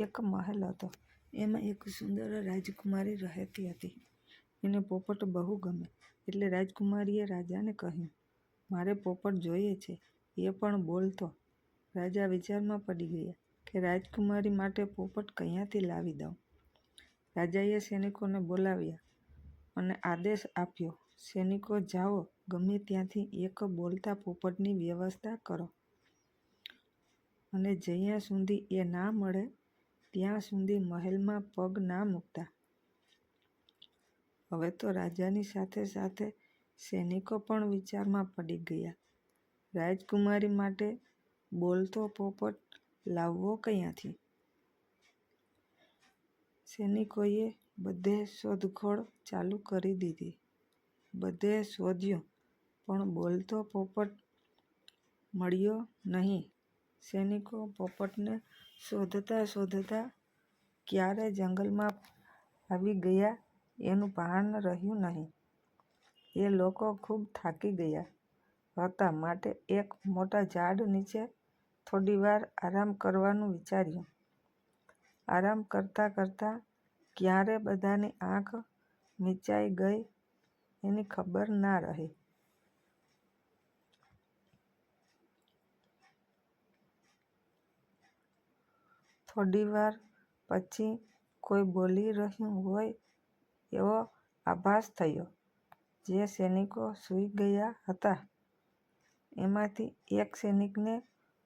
એક મહેલ હતો. એમાં એક સુંદર રાજકુમારી રહેતી હતી. એને પોપટ બહુ ગમે એટલે રાજકુમારીએ રાજાને કહ્યું, "મારે પોપટ જોઈએ છે, એ પણ બોલતો." રાજા વિચારમાં પડી ગયા કે રાજકુમારી માટે પોપટ ક્યાંથી લાવી દઉં. રાજાએ સૈનિકોને બોલાવ્યા અને આદેશ આપ્યો, "સૈનિકો જાઓ, ગમે ત્યાંથી એક બોલતા પોપટની વ્યવસ્થા કરો. અને જ્યાં સુધી એ ના મળે ત્યાં સુધી મહેલમાં પગ ના મૂકતા." હવે તો રાજાની સાથે સાથે સૈનિકો પણ વિચારમાં પડી ગયા. રાજકુમારી માટે બોલતો પોપટ લાવવો ક્યાંથી? સૈનિકોએ બધે શોધખોળ ચાલુ કરી દીધી. બધે શોધ્યું, પણ બોલતો પોપટ મળ્યો નહીં. સૈનિકો પોપટને શોધતા શોધતા ક્યારે જંગલમાં આવી ગયા એનું ભાન રહ્યું નહીં. એ લોકો ખૂબ થાકી ગયા હતા માટે એક મોટા ઝાડ નીચે થોડીવાર આરામ કરવાનું વિચાર્યું. આરામ કરતાં કરતાં ક્યારે બધાની આંખ મીચાઈ ગઈ એની ખબર ના રહી. થોડીવાર પછી કોઈ બોલી રહ્યું હોય એવો આભાસ થયો. જે સૈનિકો સૂઈ ગયા હતા એમાંથી એક સૈનિકને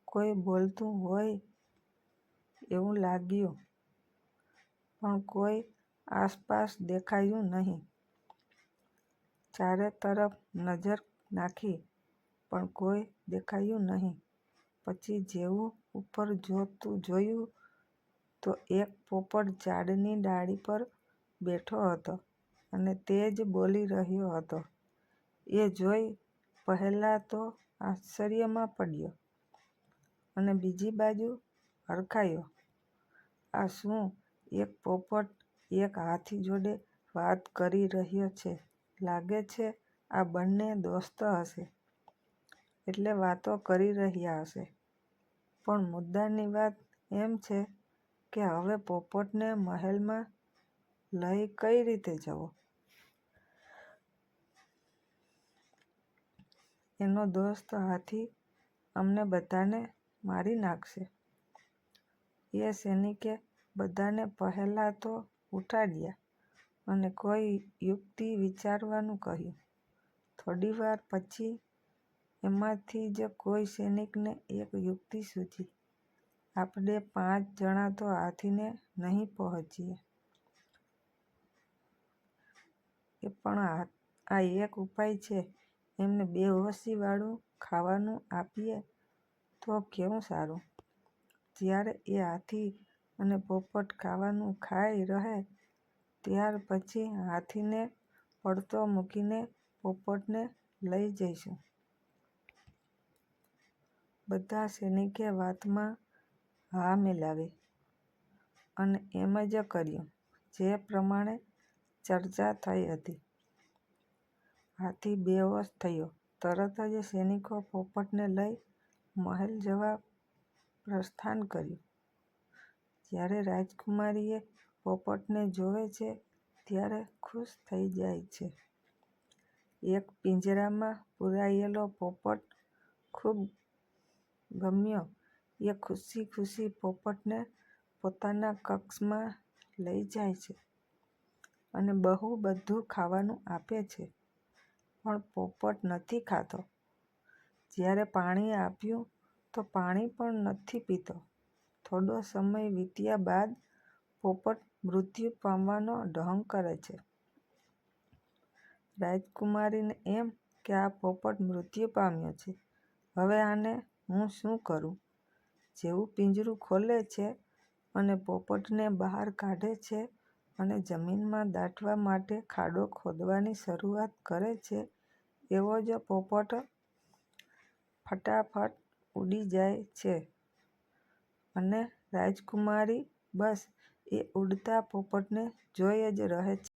કોઈ બોલતું હોય એવું લાગ્યું, પણ કોઈ આસપાસ દેખાયું નહીં. ચારે તરફ નજર નાખી, પણ કોઈ દેખાયું નહીં. પછી જેવું ઉપર જોયું તો એક પોપટ ઝાડની ડાળી પર બેઠો હતો અને તે જ બોલી રહ્યો હતો. એ જોઈ પહેલાં તો આશ્ચર્યમાં પડ્યો અને બીજી બાજુ હરખાયો. આ શું એક પોપટ એક હાથી જોડે વાત કરી રહ્યો છે? લાગે છે આ બંને દોસ્ત હશે એટલે વાતો કરી રહ્યા હશે. પણ મુદ્દાની વાત એમ છે કે હવે પોપટને મહેલમાં લઈ કઈ રીતે જવો? એનો દોસ્ત હાથી અમને બધાને મારી નાખશે. એ સૈનિકે બધાને પહેલા તો ઉઠાડ્યા અને કોઈ યુક્તિ વિચારવાનું કહ્યું. થોડીવાર પછી એમાંથી જ કોઈ સૈનિકને એક યુક્તિ સૂઝી. "આપણે પાંચ જણા તો હાથીને નહીં પહોંચીએ. એ પણ આ એક ઉપાય છે એમને બેહોશીવાળું ખાવાનું આપીએ તો કેવું સારું?" જ્યારે એ હાથી અને પોપટ ખાવાનું ખાઈ રહે, ત્યાર પછી હાથીને પડતો મૂકીને પોપટને લઈ જઈશું. બધા સૈનિકે વાતમાં હા, મિલાવી અને એમ જ કર્યું, જે પ્રમાણે ચર્ચા થઈ હતી. હાથી બેહોશ થયો તરત જ સૈનિકો પોપટને લઈ મહેલ જવા પ્રસ્થાન કર્યું. જ્યારે રાજકુમારીએ પોપટને જોવે છે, ત્યારે ખુશ થઈ જાય છે. એક પિંજરામાં પૂરાયેલો પોપટ ખૂબ ગમ્યો એ ખુશી ખુશી પોપટને પોતાના કક્ષમાં લઈ જાય છે અને બહુ બધું ખાવાનું આપે છે પણ પોપટ નથી ખાતો. જ્યારે પાણી આપ્યું તો પાણી પણ નથી પીતો. થોડો સમય વીત્યા બાદ પોપટ મૃત્યુ પામવાનો ઢોંગ કરે છે. રાજકુમારીને એમ કે આ પોપટ મૃત્યુ પામ્યો છે, હવે આને હું શું કરું? જેવું પિંજરું ખોલે છે અને પોપટને બહાર કાઢે છે અને જમીનમાં દાટવા માટે ખાડો ખોદવાની શરૂઆત કરે છે, એવો જ પોપટ ફટાફટ ઉડી જાય છે અને રાજકુમારી બસ એ ઉડતા પોપટને જોઈ જ રહે છે.